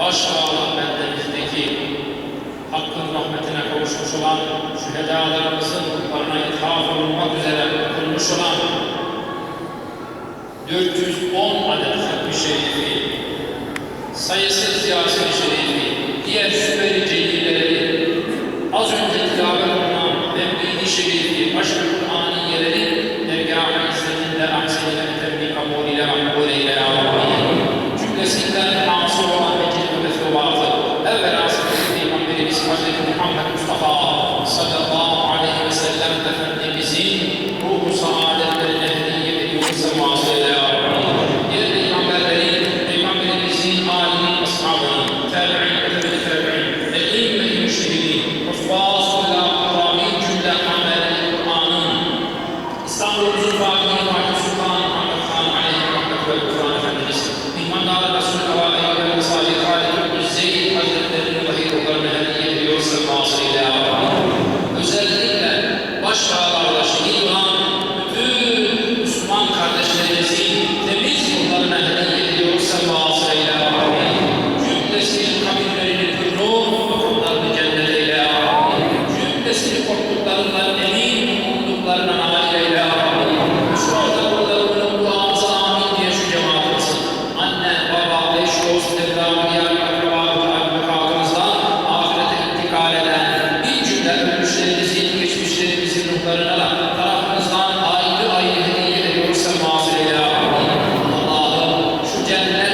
baş ağlan beldemizdeki Hakk'ın rahmetine kavuşmuş olan şühedalarımızın ruhlarına ithaf olunmak üzere okunmuş olan 410 adet hatmi şerifi, sayısız yasin şerifi, diğer süper-i az önce tilavet olunan Mevlid-i Şerifi, başka Kur'an'ın yerleri Austin out. الجنة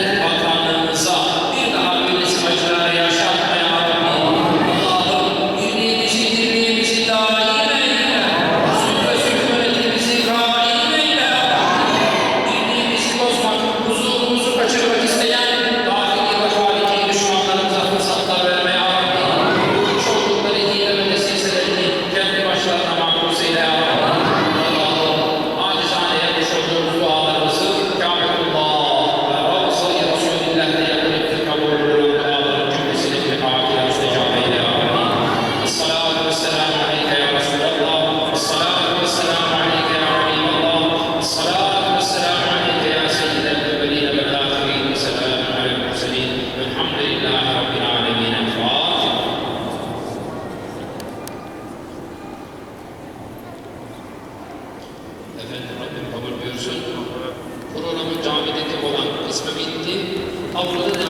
Efendim Rabbim kabul buyursun. Programın camideki olan kısmı bitti. Avluda